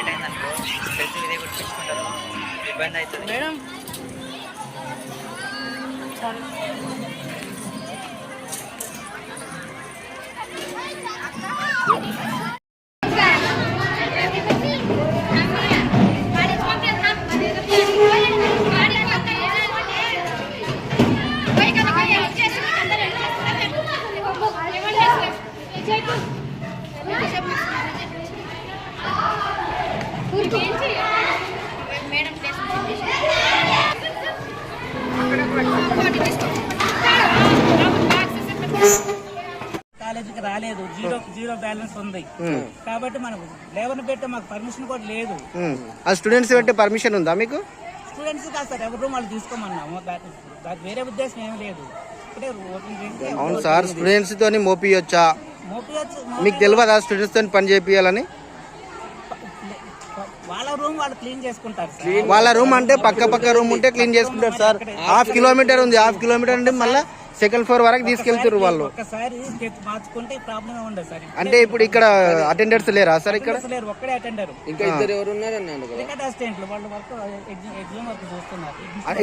Late అయిందనుకో తెలిసి ఇదే గుర్తించుకుంటారు ఇబ్బంది అవుతుంది మేడం Thank you. కాలేజీకి రాలేదు. జీరో జీరో బ్యాలెన్స్ ఉంది. కాబట్టి మనం లేవర్ పెట్టే మాకు పర్మిషన్ కూడా లేదు. ఆ స్టూడెంట్స్ పెట్టే పర్మిషన్ ఉందా మీకు? స్టూడెంట్స్ కాదు సార్ ఎవరు వాళ్ళు తీసుకోమన్నాము. దానికి వేరే ఉద్దేశం ఏమీ లేదు. అవును సార్ స్టూడెంట్స్ తోని మోపియొచ్చా? మోపియచ్చు మీకు తెలియదా స్టూడెంట్స్ తోని పని చేపియాలని వాళ్ళ రూమ్ వాళ్ళు క్లీన్ చేసుకుంటారు సార్. వాళ్ళ రూమ్ అంటే పక్క పక్క రూమ్ ఉంటే క్లీన్ చేసుకుంటారు సార్. హాఫ్ కిలోమీటర్ ఉంది. హాఫ్ కిలోమీటర్ అంటే మళ్ళీ సెకండ్ ఫ్లోర్ వరకు తీసుకెళ్తారు వాళ్ళు. అంటే ఇప్పుడు ఇక్కడ అటెండర్స్ లేరా సార్ ఇక్కడ?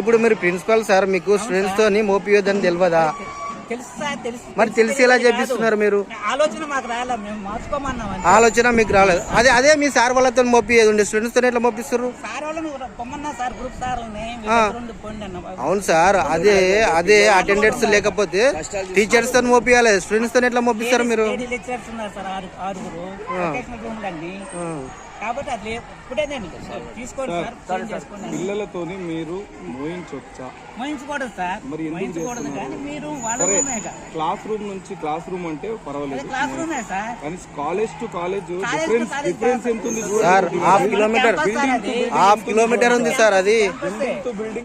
ఇప్పుడు మీరు ప్రిన్సిపల్ సార్ మీకు స్టూడెంట్స్ తోని మోపియొద్దని తెలియదా మరి తెలిసి ఎలా చేపిస్తున్నారు మీరు? ఆలోచన మాకు రాలే మేము మార్చుకోమన్నాం. ఆలోచన మీకు రాలేదు. అదే అదే మీ సార్ వాళ్ళతో మోపియేది ఉండే? స్టూడెంట్స్తో ఎట్లా మోపిస్తారు అవును సార్ అదే అదే అటెండెన్స్ లేకపోతే టీచర్స్తో మోపియాలి. స్టూడెంట్స్తో ఎట్లా మోపిస్తారు మీరు? కాబట్టి అది ఇప్పుడే నేను తీసుకోండి సార్ పిల్లలతోని మీరు మోయించొచ్చా? మోయించకూడదు సార్. మరి మోయించకూడదు కానీ మీరు వాళ్ళ. క్లాస్ రూమ్ నుంచి క్లాస్ రూమ్ అంటే పర్వాలేదు. క్లాస్ రూమే సార్. కానీ కాలేజ్ టు కాలేజ్ డిఫరెన్స్ ఎంత ఉంది sir half kilometre. Half kilometre ఉంది సార్ అది. బిల్డింగ్